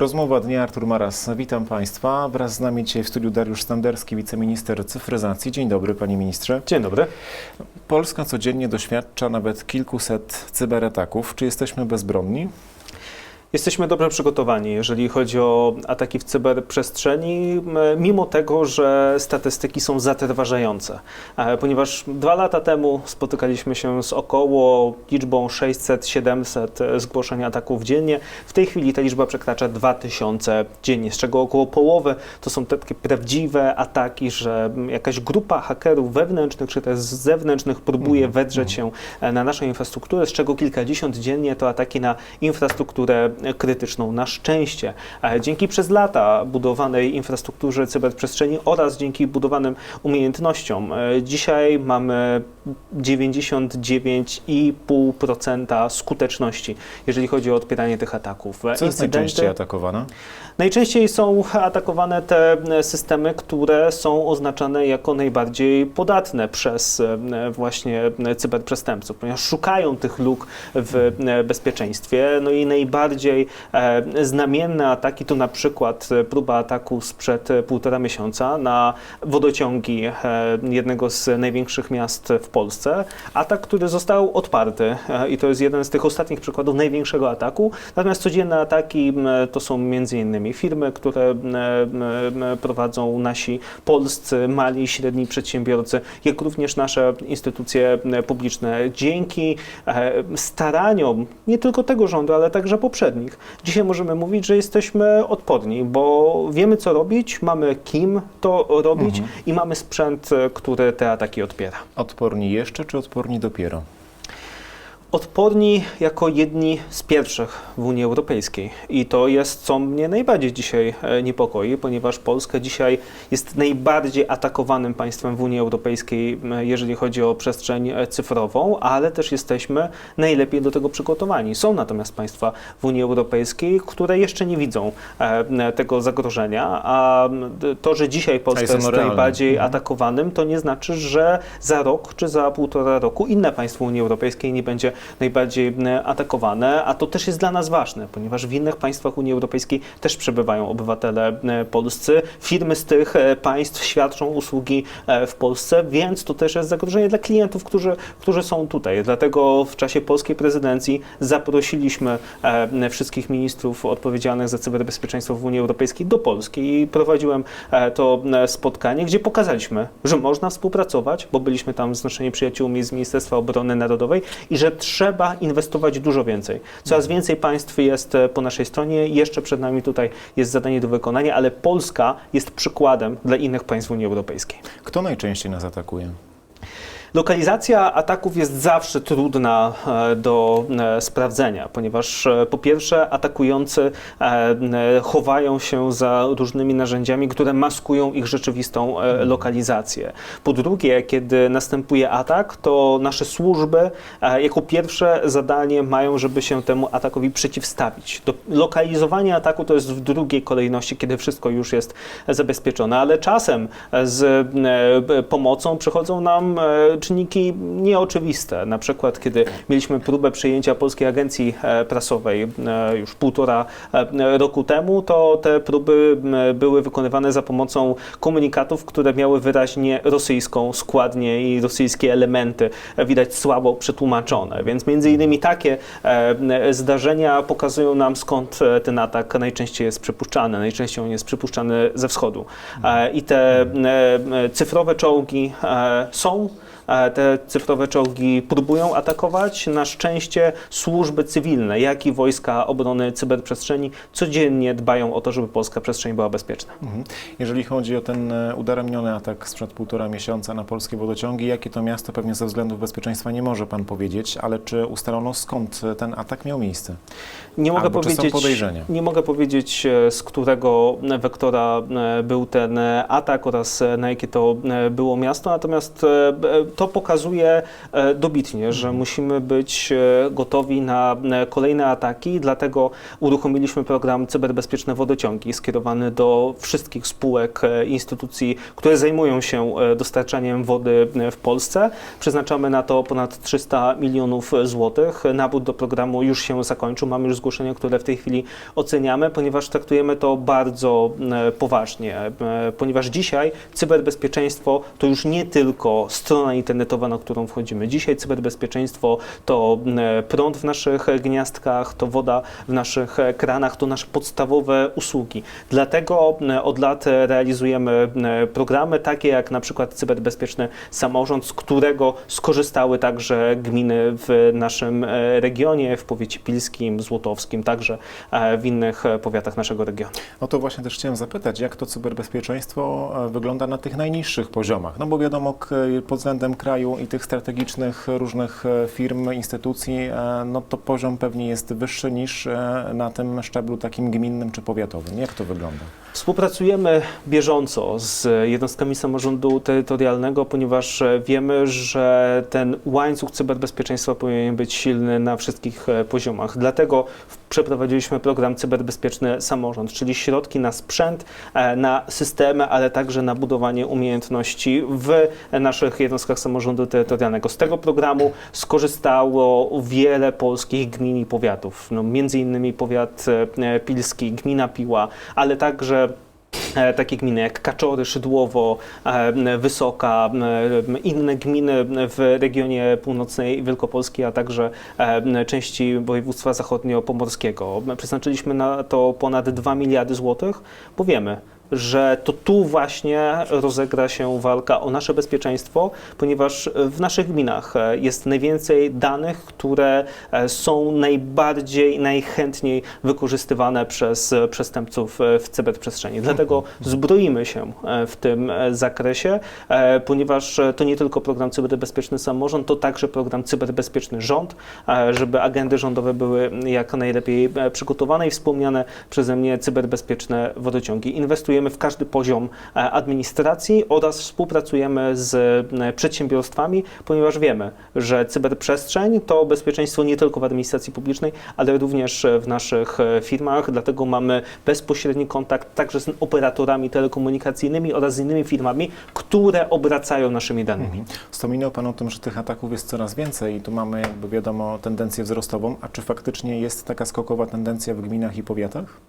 Rozmowa dnia Artur Maras. Witam Państwa. Wraz z nami dzisiaj w studiu Dariusz Standerski, wiceminister cyfryzacji. Dzień dobry, panie ministrze. Dzień dobry. Polska codziennie doświadcza nawet kilkuset cyberataków. Czy jesteśmy bezbronni? Jesteśmy dobrze przygotowani, jeżeli chodzi o ataki w cyberprzestrzeni, mimo tego, że statystyki są zatrważające. E, Ponieważ dwa lata temu spotykaliśmy się z około liczbą 600-700 zgłoszeń ataków dziennie. W tej chwili ta liczba przekracza 2000 dziennie, z czego około połowy to są takie prawdziwe ataki, że jakaś grupa hakerów wewnętrznych czy też zewnętrznych próbuje Mhm, wedrzeć się e, na naszą infrastrukturę, z czego kilkadziesiąt dziennie to ataki na infrastrukturę krytyczną. Na szczęście, e, dzięki przez lata budowanej infrastrukturze cyberprzestrzeni oraz dzięki budowanym umiejętnościom, e, dzisiaj mamy 99,5% skuteczności, jeżeli chodzi o odpieranie tych ataków. E, Co jest najczęściej atakowane? Najczęściej są atakowane te systemy, które są oznaczane jako najbardziej podatne przez właśnie cyberprzestępców, ponieważ szukają tych luk w bezpieczeństwie. No i najbardziej e, znamienne ataki to na przykład e, próba ataku sprzed e, półtora miesiąca na wodociągi jednego z największych miast w Polsce. Atak, który został odparty i to jest jeden z tych ostatnich przykładów największego ataku. Natomiast codzienne ataki to są innymi firmy, które prowadzą nasi polscy mali średni przedsiębiorcy, jak również nasze instytucje publiczne. Dzięki staraniom nie tylko tego rządu, ale także poprzednich, dzisiaj możemy mówić, że jesteśmy odporni, bo wiemy co robić, mamy kim to robić Mhm. i mamy sprzęt, e, który te ataki odpiera. Odporni jeszcze, czy odporni dopiero? Odporni jako jedni z pierwszych w Unii Europejskiej. I to jest, co mnie najbardziej dzisiaj e, niepokoi, ponieważ Polska dzisiaj jest najbardziej atakowanym państwem w Unii Europejskiej, jeżeli chodzi o przestrzeń e, cyfrową, ale też jesteśmy najlepiej do tego przygotowani. Są natomiast państwa w Unii Europejskiej, które jeszcze nie widzą e, tego zagrożenia, a to, że dzisiaj Polska jest jest najbardziej Mhm. atakowanym, to nie znaczy, że za rok czy za półtora roku inne państwo Unii Europejskiej nie będzie najbardziej atakowane, a to też jest dla nas ważne, ponieważ w innych państwach Unii Europejskiej też przebywają obywatele polscy. Firmy z tych e, państw świadczą usługi e, w Polsce, więc to też jest zagrożenie dla klientów, którzy, którzy są tutaj. Dlatego w czasie polskiej prezydencji zaprosiliśmy e, wszystkich ministrów odpowiedzialnych za cyberbezpieczeństwo w Unii Europejskiej do Polski i prowadziłem to spotkanie, gdzie pokazaliśmy, że można współpracować, bo byliśmy tam z przyjaciółmi z Ministerstwa Obrony Narodowej i że trzeba inwestować dużo więcej. Coraz więcej państw jest e, po naszej stronie, jeszcze przed nami tutaj jest zadanie do wykonania, ale Polska jest przykładem dla innych państw Unii Europejskiej. Kto najczęściej nas atakuje? Lokalizacja ataków jest zawsze trudna e, do e, sprawdzenia, ponieważ e, po pierwsze atakujący chowają się za różnymi narzędziami, które maskują ich rzeczywistą e, lokalizację. Po drugie, kiedy następuje atak, to nasze służby jako pierwsze zadanie mają, żeby się temu atakowi przeciwstawić. Do, lokalizowanie ataku to jest w drugiej kolejności, kiedy wszystko już jest zabezpieczone, ale czasem z pomocą przychodzą nam czynniki nieoczywiste. Na przykład, kiedy mieliśmy próbę przejęcia Polskiej Agencji e, Prasowej e, już półtora e, roku temu, to te próby były wykonywane za pomocą komunikatów, które miały wyraźnie rosyjską składnię i rosyjskie elementy widać słabo przetłumaczone. Więc między innymi takie zdarzenia pokazują nam skąd ten atak najczęściej jest przypuszczany. Najczęściej on jest przypuszczany ze wschodu. I te cyfrowe czołgi są. E, Te cyfrowe czołgi próbują atakować. Na szczęście służby cywilne, jak i wojska obrony cyberprzestrzeni codziennie dbają o to, żeby polska przestrzeń była bezpieczna. Mhm. Jeżeli chodzi o ten e, udaremniony atak sprzed półtora miesiąca na polskie wodociągi, jakie to miasto pewnie ze względów bezpieczeństwa nie może Pan powiedzieć, ale czy ustalono skąd ten atak miał miejsce? Nie mogę, Albo powiedzieć, nie mogę powiedzieć, e, z którego wektora był ten atak oraz na jakie to było miasto, natomiast to pokazuje e, dobitnie, że musimy być e, gotowi na kolejne ataki, dlatego uruchomiliśmy program Cyberbezpieczne Wodociągi skierowany do wszystkich spółek, e, instytucji, które zajmują się dostarczaniem wody w Polsce. Przeznaczamy na to ponad 300 milionów złotych. Nabór do programu już się zakończył. Mamy już zgłoszenia, które w tej chwili oceniamy, ponieważ traktujemy to bardzo poważnie, ponieważ dzisiaj cyberbezpieczeństwo to już nie tylko strona internetowa, na którą wchodzimy. Dzisiaj cyberbezpieczeństwo to e, prąd w naszych gniazdkach, to woda w naszych kranach, to nasze podstawowe usługi. Dlatego e, od lat realizujemy e, programy takie jak na przykład cyberbezpieczny samorząd, z którego skorzystały także gminy w naszym e, regionie, w powiecie pilskim, złotowskim, także w innych powiatach naszego regionu. No to właśnie też chciałem zapytać, jak to cyberbezpieczeństwo wygląda na tych najniższych poziomach? No bo wiadomo, pod względem kraju i tych strategicznych różnych e, firm, instytucji, e, no to poziom pewnie jest wyższy niż e, na tym szczeblu takim gminnym czy powiatowym. Jak to wygląda? Współpracujemy bieżąco z jednostkami samorządu terytorialnego, ponieważ wiemy, że ten łańcuch cyberbezpieczeństwa powinien być silny na wszystkich poziomach. Dlatego przeprowadziliśmy program Cyberbezpieczny Samorząd, czyli środki na sprzęt, na systemy, ale także na budowanie umiejętności w naszych jednostkach samorządu terytorialnego. Z tego programu skorzystało wiele polskich gmin i powiatów, no, między innymi powiat e, pilski, gmina Piła, ale także e, takie gminy jak Kaczory, Szydłowo, e, Wysoka, inne gminy w regionie północnej Wielkopolski, a także części województwa zachodniopomorskiego. Przeznaczyliśmy na to ponad 2 miliardy złotych, bo wiemy, że to tu właśnie rozegra się walka o nasze bezpieczeństwo, ponieważ w naszych gminach e, jest najwięcej danych, które e, są najbardziej, najchętniej wykorzystywane przez przestępców e, w cyberprzestrzeni. Dlatego zbroimy się w tym zakresie, ponieważ to nie tylko program Cyberbezpieczny Samorząd, to także program Cyberbezpieczny Rząd, żeby agendy rządowe były jak najlepiej przygotowane i wspomniane przeze mnie cyberbezpieczne wodociągi. Inwestujemy w każdy poziom e, administracji oraz współpracujemy z e, przedsiębiorstwami, ponieważ wiemy, że cyberprzestrzeń to bezpieczeństwo nie tylko w administracji publicznej, ale również w naszych e, firmach, dlatego mamy bezpośredni kontakt także z operatorami telekomunikacyjnymi oraz z innymi firmami, które obracają naszymi danymi. Wspominał Pan o tym, że tych ataków jest coraz więcej i tu mamy jakby wiadomo tendencję wzrostową, a czy faktycznie jest taka skokowa tendencja w gminach i powiatach?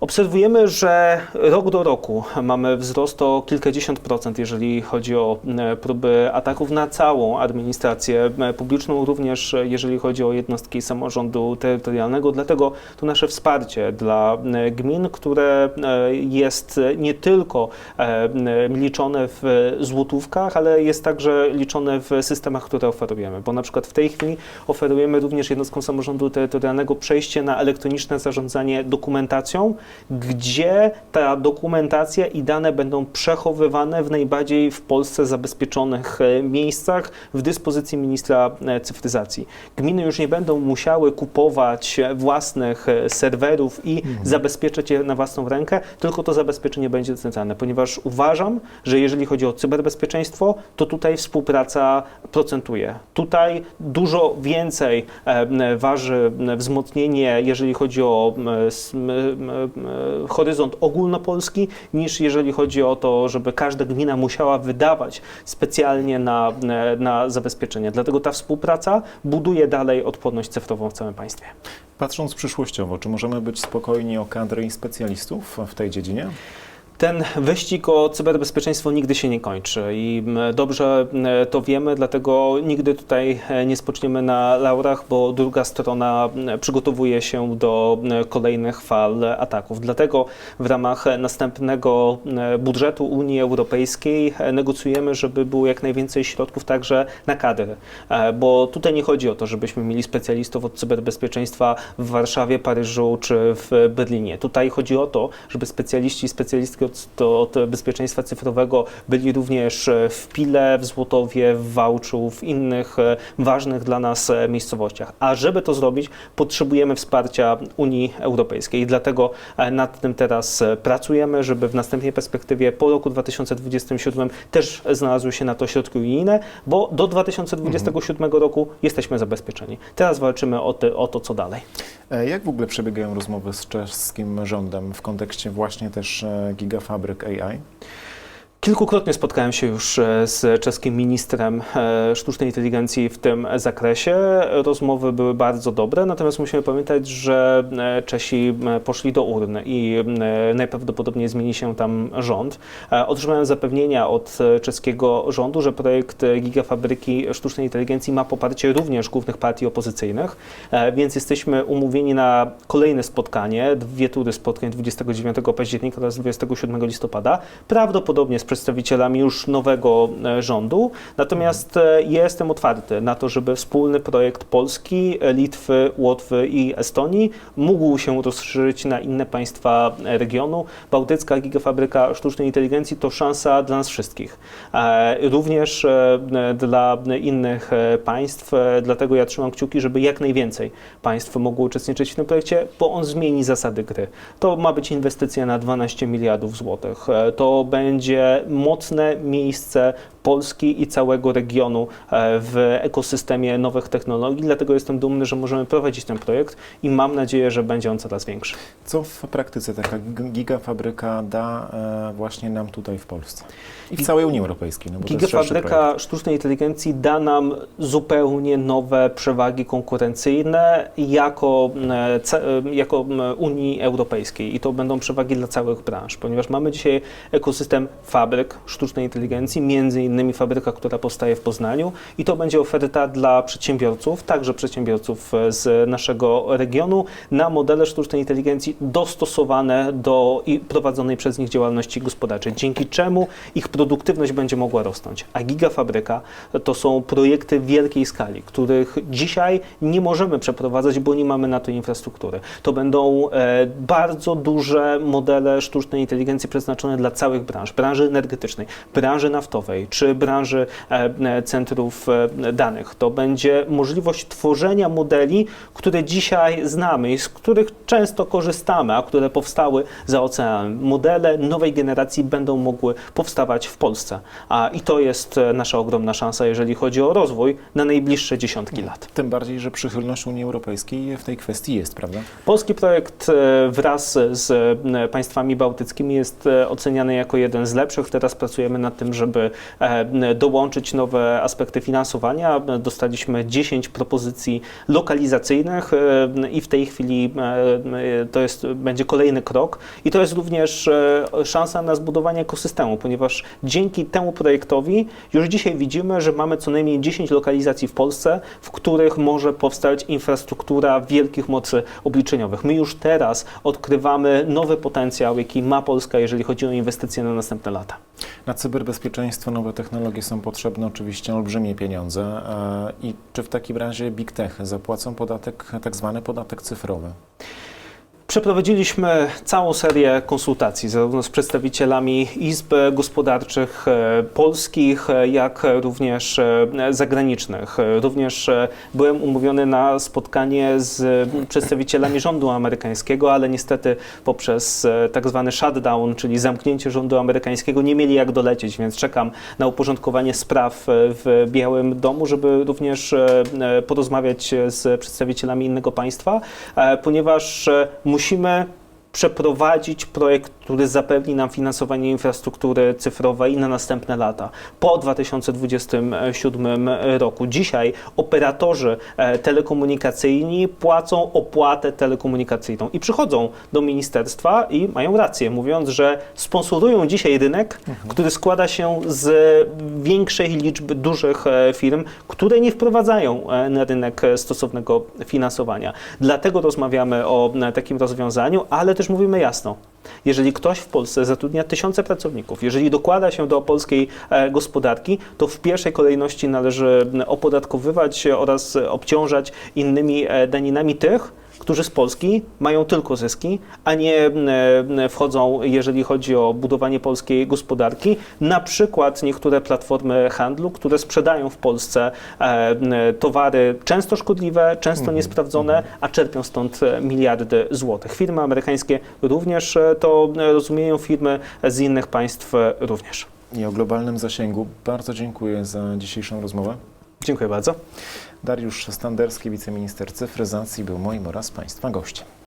Obserwujemy, że rok do roku mamy wzrost o kilkadziesiąt procent, jeżeli chodzi o e, próby ataków na całą administrację e, publiczną, również jeżeli chodzi o jednostki samorządu terytorialnego. Dlatego to nasze wsparcie dla e, gmin, które jest nie tylko liczone w złotówkach, ale jest także liczone w systemach, które oferujemy. Bo na przykład w tej chwili oferujemy również jednostkom samorządu terytorialnego przejście na elektroniczne zarządzanie dokumentacją, gdzie ta dokumentacja i dane będą przechowywane w najbardziej w Polsce zabezpieczonych e, miejscach w dyspozycji ministra e, cyfryzacji. Gminy już nie będą musiały kupować własnych e, serwerów i zabezpieczyć je na własną rękę, tylko to zabezpieczenie będzie centralne, ponieważ uważam, że jeżeli chodzi o cyberbezpieczeństwo, to tutaj współpraca procentuje. Tutaj dużo więcej waży wzmocnienie, jeżeli chodzi o horyzont ogólnopolski, niż jeżeli chodzi o to, żeby każda gmina musiała wydawać specjalnie na, na zabezpieczenie. Dlatego ta współpraca buduje dalej odporność cyfrową w całym państwie. Patrząc przyszłościowo, czy możemy być spokojni o kadry i specjalistów w tej dziedzinie? Ten wyścig o cyberbezpieczeństwo nigdy się nie kończy i m, dobrze m, to wiemy, dlatego nigdy tutaj e, nie spoczniemy na laurach, bo druga strona m, przygotowuje się do kolejnych fal ataków. Dlatego w ramach następnego budżetu Unii Europejskiej e, negocjujemy, żeby było jak najwięcej środków także na kadry, E, bo tutaj nie chodzi o to, żebyśmy mieli specjalistów od cyberbezpieczeństwa w Warszawie, Paryżu czy w Berlinie. Tutaj chodzi o to, żeby specjaliści i specjalistki to, od bezpieczeństwa cyfrowego byli również e, w Pile, w Złotowie, w Wałczu, w innych e, ważnych dla nas e, miejscowościach. A żeby to zrobić, potrzebujemy wsparcia Unii Europejskiej. I dlatego nad tym teraz pracujemy, żeby w następnej perspektywie po roku 2027 też znalazły się na to środki unijne, bo do 2027 roku jesteśmy zabezpieczeni. Teraz walczymy o, ty, o to, co dalej. Jak w ogóle przebiegają rozmowy z czeskim rządem w kontekście właśnie też e, fábrica AI. Kilkukrotnie spotkałem się już e, z czeskim ministrem e, sztucznej inteligencji w tym zakresie. Rozmowy były bardzo dobre, natomiast musimy pamiętać, że e, Czesi poszli do urn i najprawdopodobniej zmieni się tam rząd. Otrzymałem zapewnienia od czeskiego rządu, że projekt gigafabryki sztucznej inteligencji ma poparcie również głównych partii opozycyjnych, więc jesteśmy umówieni na kolejne spotkanie, dwie tury spotkań 29 października oraz 27 listopada, prawdopodobnie z przedstawicielami już nowego e, rządu. Natomiast e, jestem otwarty na to, żeby wspólny projekt Polski, e, Litwy, Łotwy i Estonii mógł się rozszerzyć na inne państwa regionu. Bałtycka Gigafabryka Sztucznej Inteligencji to szansa dla nas wszystkich. Również dla innych państw, dlatego ja trzymam kciuki, żeby jak najwięcej państw mogło uczestniczyć w tym projekcie, bo on zmieni zasady gry. To ma być inwestycja na 12 miliardów złotych. To będzie mocne miejsce Polski i całego regionu e, w ekosystemie nowych technologii, dlatego jestem dumny, że możemy prowadzić ten projekt i mam nadzieję, że będzie on coraz większy. Co w praktyce taka gigafabryka da e, właśnie nam tutaj w Polsce? I w całej Unii Europejskiej, no. Gigafabryka sztucznej inteligencji da nam zupełnie nowe przewagi konkurencyjne jako, e, jako Unii Europejskiej i to będą przewagi dla całych branż, ponieważ mamy dzisiaj ekosystem fabryk sztucznej inteligencji, między innymi fabryka, która powstaje w Poznaniu i to będzie oferta dla przedsiębiorców, także przedsiębiorców e, z naszego regionu na modele sztucznej inteligencji dostosowane do i prowadzonej przez nich działalności gospodarczej, dzięki czemu ich produktywność będzie mogła rosnąć. A gigafabryka to są projekty wielkiej skali, których dzisiaj nie możemy przeprowadzać, bo nie mamy na to infrastruktury. To będą e, bardzo duże modele sztucznej inteligencji przeznaczone dla całych branż, branży energetycznej, branży naftowej czy branży e, e, centrów e, danych. To będzie możliwość tworzenia modeli, które dzisiaj znamy i z których często korzystamy, a które powstały za oceanem. Modele nowej generacji będą mogły powstawać w Polsce. A, I to jest nasza ogromna szansa, jeżeli chodzi o rozwój na najbliższe dziesiątki lat. Tym bardziej, że przychylność Unii Europejskiej w tej kwestii jest, prawda? Polski projekt wraz z państwami bałtyckimi jest oceniany jako jeden z lepszych. Teraz pracujemy nad tym, żeby dołączyć nowe aspekty finansowania. Dostaliśmy 10 propozycji lokalizacyjnych e, i w tej chwili e, to jest, będzie kolejny krok. I to jest również e, szansa na zbudowanie ekosystemu, ponieważ dzięki temu projektowi już dzisiaj widzimy, że mamy co najmniej 10 lokalizacji w Polsce, w których może powstać infrastruktura wielkich mocy obliczeniowych. My już teraz odkrywamy nowy potencjał, jaki ma Polska, jeżeli chodzi o inwestycje na następne lata. Na cyberbezpieczeństwo nowe technologie są potrzebne oczywiście olbrzymie pieniądze. E, I czy w takim razie Big Tech zapłacą podatek, tak zwany podatek cyfrowy? Przeprowadziliśmy całą serię konsultacji zarówno z przedstawicielami izb gospodarczych e, polskich, e, jak również e, zagranicznych. Również byłem umówiony na spotkanie z przedstawicielami rządu amerykańskiego, ale niestety poprzez tak zwany shutdown, czyli zamknięcie rządu amerykańskiego, nie mieli jak dolecieć, więc czekam na uporządkowanie spraw w Białym Domu, żeby również porozmawiać z przedstawicielami innego państwa, ponieważ e, musimy przeprowadzić projekt, który zapewni nam finansowanie infrastruktury cyfrowej na następne lata, po 2027 roku. Dzisiaj operatorzy e, telekomunikacyjni płacą opłatę telekomunikacyjną i przychodzą do ministerstwa i mają rację, mówiąc, że sponsorują dzisiaj rynek, który składa się z większej liczby dużych e, firm, które nie wprowadzają e, na rynek stosownego finansowania. Dlatego rozmawiamy o takim rozwiązaniu, ale też mówimy jasno. Jeżeli ktoś w Polsce zatrudnia tysiące pracowników, jeżeli dokłada się do polskiej e, gospodarki, to w pierwszej kolejności należy opodatkowywać oraz obciążać innymi e, daninami tych, którzy z Polski mają tylko zyski, a nie e, wchodzą, jeżeli chodzi o budowanie polskiej gospodarki. Na przykład niektóre platformy handlu, które sprzedają w Polsce e, towary często szkodliwe, często niesprawdzone, a czerpią stąd e, miliardy złotych. Firmy amerykańskie również e, to e, rozumieją, firmy z innych państw e, również. I o globalnym zasięgu bardzo dziękuję za dzisiejszą rozmowę. Dziękuję bardzo. Dariusz Standerski, wiceminister cyfryzacji, był moim oraz Państwa gościem.